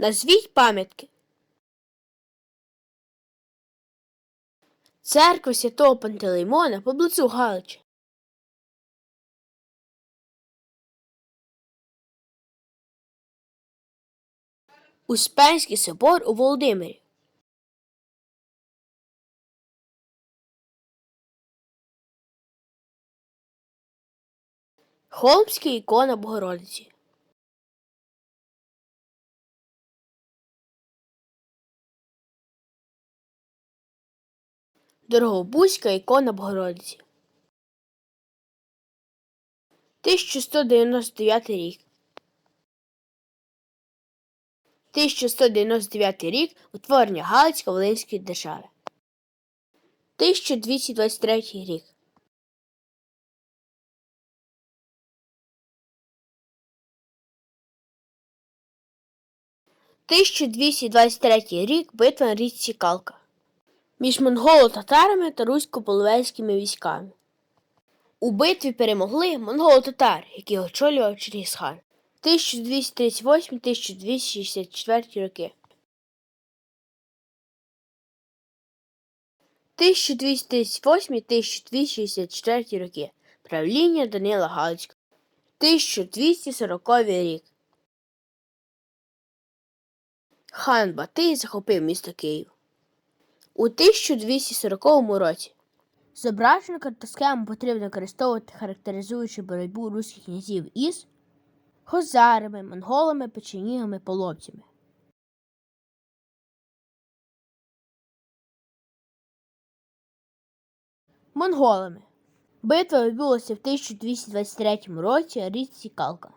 Назвіть пам'ятки. Церква святого Пантелеймона поблизу Галича. Успенський собор у Володимирі. Холмська ікона Богородиці. Дорогобузька ікона Богородиці. 1199 рік. 1199 рік утворення Галицько-Волинської держави. 1223 рік. Тисячу двісті двадцять третій рік битва на річці Калка між монголо-татарами та русько-половецькими військами. У битві перемогли монголо-татар, які очолював Чингісхан. 1238-1264 роки. 1238-1264 роки. Правління Данила Галицького. 1240 рік. Хан Батий захопив місто Київ. У 1240 році. Зображення та потрібно використовувати, характеризуючи боротьбу руських князів із хозарами, монголами, печенігами, половцями. Монголами. Битва відбулася в 1223 році річці Калка.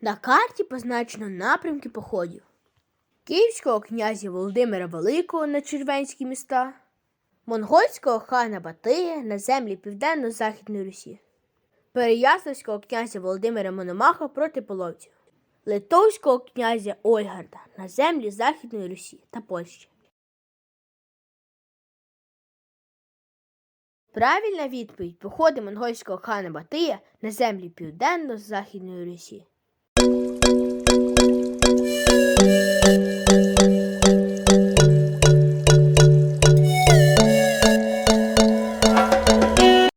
На карті позначено напрямки походів Київського князя Володимира Великого на Червенські міста, монгольського хана Батия на землі Південно-Західної Русі, Переяславського князя Володимира Мономаха проти половців, Литовського князя Ольгарда на землі Західної Русі та Польщі. Правильна відповідь походи монгольського хана Батия на землі Південно-Західної Русі.